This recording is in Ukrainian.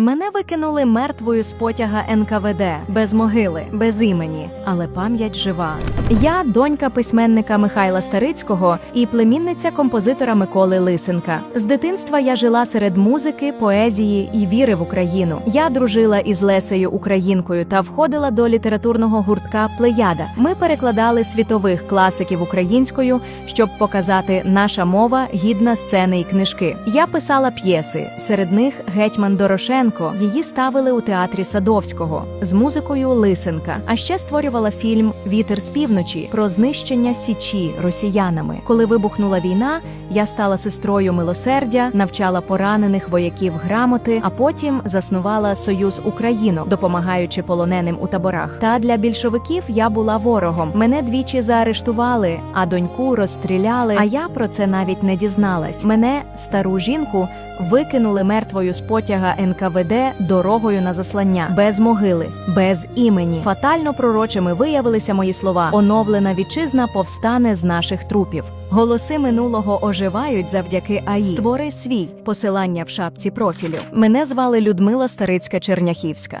Мене викинули мертвою з потяга НКВД, без могили, без імені, але пам'ять жива. Я донька письменника Михайла Старицького і племінниця композитора Миколи Лисенка. З дитинства я жила серед музики, поезії і віри в Україну. Я дружила із Лесею Українкою та входила до літературного гуртка Плеяда. Ми перекладали світових класиків українською, щоб показати наша мова гідна сцени і книжки. Я писала п'єси, серед них Гетьман Дорошенко. Її ставили у театрі Садовського з музикою Лисенка. А ще створювала фільм Вітер з півночі про знищення січі росіянами. Коли вибухнула війна, я стала сестрою милосердя, навчала поранених вояків грамоти, а потім заснувала Союз Україну, допомагаючи полоненим у таборах. Та для більшовиків я була ворогом. Мене двічі заарештували, а доньку розстріляли. А я про це навіть не дізналась. Мене, стару жінку, викинули мертвою з потяга НКВД дорогою на заслання, без могили, без імені. Фатально пророчими виявилися мої слова: оновлена вітчизна повстане з наших трупів. Голоси минулого оживають завдяки АІ. Створи свій посилання в шапці профілю. Мене звали Людмила Старицька Черняхівська.